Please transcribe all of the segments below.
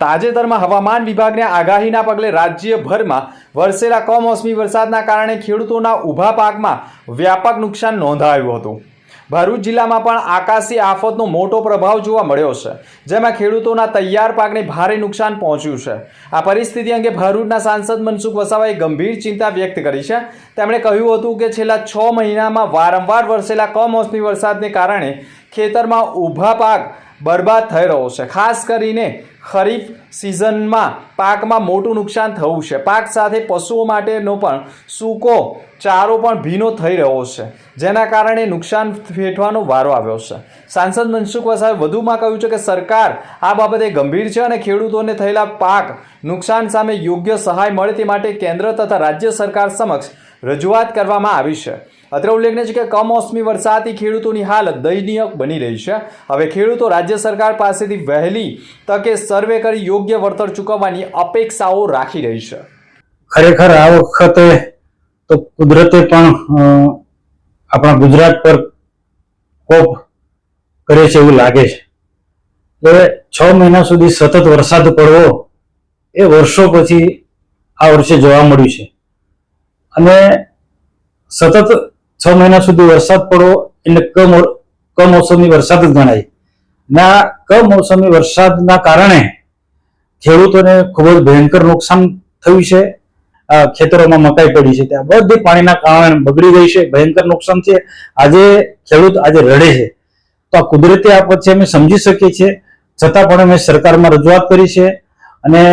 તાજેતરમાં હવામાન વિભાગની આગાહીના પગલે રાજ્યભરમાં વરસેલા કમોસમી વરસાદના કારણે ખેડૂતોના ઊભા પાકમાં વ્યાપક નુકસાન નોંધાયું હતું. ભરૂચ જિલ્લામાં પણ આકાશી આફતનો મોટો પ્રભાવ જોવા મળ્યો છે, જેમાં ખેડૂતોના તૈયાર પાકને ભારે નુકસાન પહોંચ્યું છે. આ પરિસ્થિતિ અંગે ભરૂચના સાંસદ મનસુખ વસાવાએ ગંભીર ચિંતા વ્યક્ત કરી છે. તેમણે કહ્યું હતું કે છેલ્લા છ મહિનામાં વારંવાર વરસેલા કમોસમી વરસાદને કારણે ખેતરમાં ઊભા પાક બરબાદ થઈ રહ્યો છે, ખાસ કરીને ખરીફ સિઝનમાં પાકમાં મોટું નુકસાન થયું છે. પાક સાથે પશુઓ માટેનો પણ સૂકો ચારો પણ ભીનો થઈ રહ્યો છે. જેના કારણે નુકસાન વેઠવાનો વારો આવ્યો છે. સાંસદ મનસુખ વસાવે વધુમાં કહ્યું છે કે સરકાર આ બાબતે ગંભીર છે અને ખેડૂતોને થયેલા પાક નુકસાન સામે યોગ્ય સહાય મળે તે માટે કેન્દ્ર તથા રાજ્ય સરકાર સમક્ષ રજૂઆત કરવામાં આવી છે. અત્રે ઉલ્લેખનીય છે કે કમોસમી વરસાદથી ખેડૂતોની હાલત દયનીય બની રહી છે. હવે ખેડૂતો રાજ્ય સરકાર પાસેથી વહેલી તકે સર્વે કરી યોગ્ય વળતર ચૂકવવાની અપેક્ષાઓ રાખી રહી છે. ખરેખર આ વખતે તો કુદરતે પણ આપણા ગુજરાત પર કોપ કરે છે એવું લાગે છે. એટલે છ મહિના સુધી સતત વરસાદ પડવો એ વર્ષો પછી આ વર્ષે જોવા મળ્યું છે. અને સતત છ મહિના સુધી વરસાદ પડવો એટલે કમ કમોસમી વરસાદ જ ગણાય. ના કમોસમી વરસાદના કારણે ખેડૂતોને ખૂબ જ ભયંકર નુકસાન થયું છે. ખેતરોમાં મકાઈ પડી છે. ત્યાં બધી પાણીના કારણે બગડી ગઈ છે. ભયંકર નુકસાન છે. આજે ખેડૂત આજે રડે છે. તો આ કુદરતી આફત છે અમે સમજી શકીએ છીએ. છતાં પણ અમે સરકારમાં રજૂઆત કરી છે. અને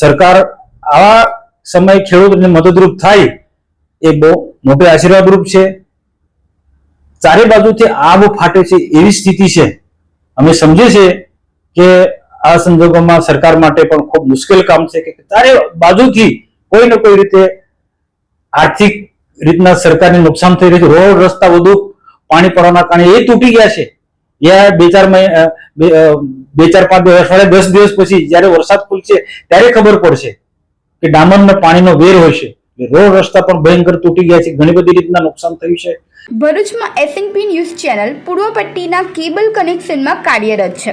સરકાર આવા સમયે ખેડૂતને મદદરૂપ થાય એ બહુ મોટો આશીર્વાદરૂપ છે. ચારે બાજુથી આબ ફાટે છે એવી સ્થિતિ છે. અમે સમજીએ છીએ કે આ સંજોગોમાં સરકાર માટે પણ ખૂબ મુશ્કેલ કામ છે કે ચારે બાજુથી કોઈ ને કોઈ રીતે આર્થિક રીતના સરકારને નુકસાન થઈ રહ્યું છે. રોડ, રસ્તા બધું પાણી પડવાના કારણે એ તૂટી ગયા છે. એ બે ચાર બે ચાર પાંચ અઠવાડિયા દસ દિવસ પછી જ્યારે વરસાદ ખુલશે ત્યારે ખબર પડશે કે ડામરનો પાણીનો વેર હોય છે. રોડ રસ્તા પણ ભયંકર તૂટી ગયા છે. ઘણી બધી રીતના નુકસાન થયું છે. ભરૂચમાં એસએનપી ન્યૂઝ ચેનલ પૂર્વ પટ્ટીના કેબલ કનેક્શનમાં કાર્યરત છે.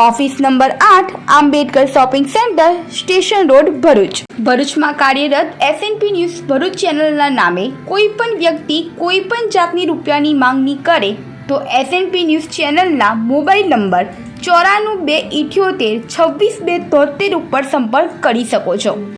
ઓફિસ નંબર આઠ, Ambedkar shopping centre, station road Bharuch. ભરૂચમાં કાર્યરત એસએનપી ન્યૂઝ ભરૂચ ચેનલના નામે કોઈ પણ વ્યક્તિ કોઈ પણ જાતની રૂપિયાની માંગણી કરે તો એસએનપી ન્યૂઝ ચેનલના મોબાઈલ નંબર ચોરાણું બે ઇઠ્યોતેર છવ્વીસ બે તોતેર ઉપર સંપર્ક કરી શકો છો.